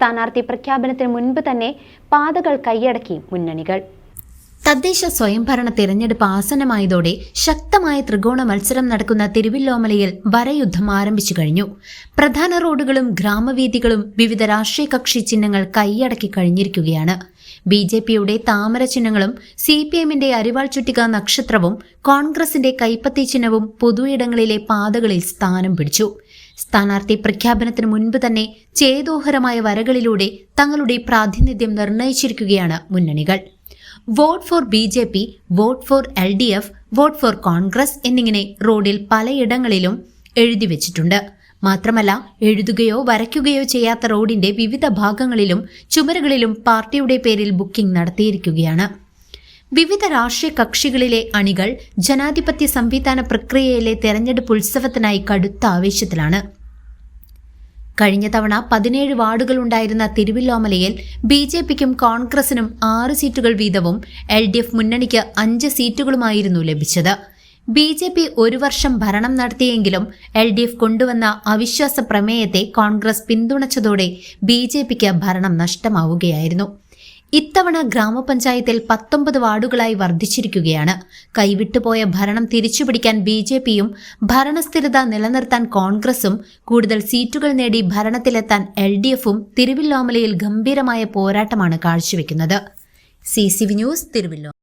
സ്ഥാനാർത്ഥി പ്രഖ്യാപനത്തിന് മുൻപ് തന്നെ പാതകൾ കൈയടക്കി മുന്നണികൾ. തദ്ദേശ സ്വയംഭരണ തിരഞ്ഞെടുപ്പ് ആസന്നമായതോടെ ശക്തമായ ത്രികോണ മത്സരം നടക്കുന്ന തിരുവില്ലോമലയിൽ വരയുദ്ധം ആരംഭിച്ചു കഴിഞ്ഞു. പ്രധാന റോഡുകളും ഗ്രാമവീഥികളും വിവിധ രാഷ്ട്രീയ കക്ഷി ചിഹ്നങ്ങൾ കൈയടക്കി കഴിഞ്ഞിരിക്കുകയാണ്. ബി ജെ പിയുടെ താമര ചിഹ്നങ്ങളും സി പി എമ്മിന്റെ അരിവാൾ ചുറ്റിക നക്ഷത്രവും കോൺഗ്രസിന്റെ കൈപ്പത്തി ചിഹ്നവും പൊതുയിടങ്ങളിലെ പാതകളിൽ സ്ഥാനം പിടിച്ചു. സ്ഥാനാർത്ഥി പ്രഖ്യാപനത്തിന് മുൻപ് തന്നെ ചേതോഹരമായ വരകളിലൂടെ തങ്ങളുടെ പ്രാതിനിധ്യം നിർണയിച്ചിരിക്കുകയാണ് മുന്നണികൾ. Vote for B J P vote for L D F vote for Congress എന്നിങ്ങനെ റോഡിൽ പലയിടങ്ങളിലും എഴുതി വെച്ചിട്ടുണ്ട്. മാത്രമല്ല എഴുതുകയോ വരയ്ക്കുകയോ ചെയ്യാത്ത റോഡിന്റെ വിവിധ ഭാഗങ്ങളിലും ചുമരുകളിലും പാർട്ടിയുടെ പേരിൽ ബുക്കിംഗ് നടത്തിയിരിക്കുകയാണ്. വിവിധ രാഷ്ട്രീയ കക്ഷികളിലെ അണികൾ ജനാധിപത്യ സംവിധാന പ്രക്രിയയിലെ തെരഞ്ഞെടുപ്പ് ഉത്സവത്തിനായി കടുത്ത ആവേശത്തിലാണ്. കഴിഞ്ഞ തവണ പതിനേഴ് വാർഡുകൾ ഉണ്ടായിരുന്ന തിരുവില്ലോമലയിൽ ബി ജെ പിക്കും കോൺഗ്രസിനും ആറ് സീറ്റുകൾ വീതവും എൽ ഡി എഫ് മുന്നണിക്ക് അഞ്ച് സീറ്റുകളുമായിരുന്നു ലഭിച്ചത്. ബി ജെ പി ഒരു വർഷം ഭരണം നടത്തിയെങ്കിലും എൽ ഡി എഫ് കൊണ്ടുവന്ന അവിശ്വാസ പ്രമേയത്തെ കോൺഗ്രസ് പിന്തുണച്ചതോടെ ബി ജെ പിക്ക് ഭരണം നഷ്ടമാവുകയായിരുന്നു. ഇത്തവണ ഗ്രാമപഞ്ചായത്തിൽ പത്തൊമ്പത് വാർഡുകളായി വർദ്ധിച്ചിരിക്കുകയാണ്. കൈവിട്ടുപോയ ഭരണം തിരിച്ചുപിടിക്കാൻ ബി ജെ പിയും ഭരണസ്ഥിരത നിലനിർത്താൻ കോൺഗ്രസും കൂടുതൽ സീറ്റുകൾ നേടി ഭരണത്തിലെത്താൻ എൽ ഡി എഫും തിരുവില്ലോമലയിൽ ഗംഭീരമായ പോരാട്ടമാണ് കാഴ്ചവെക്കുന്നത്. C C V news തിരുവല്ലോ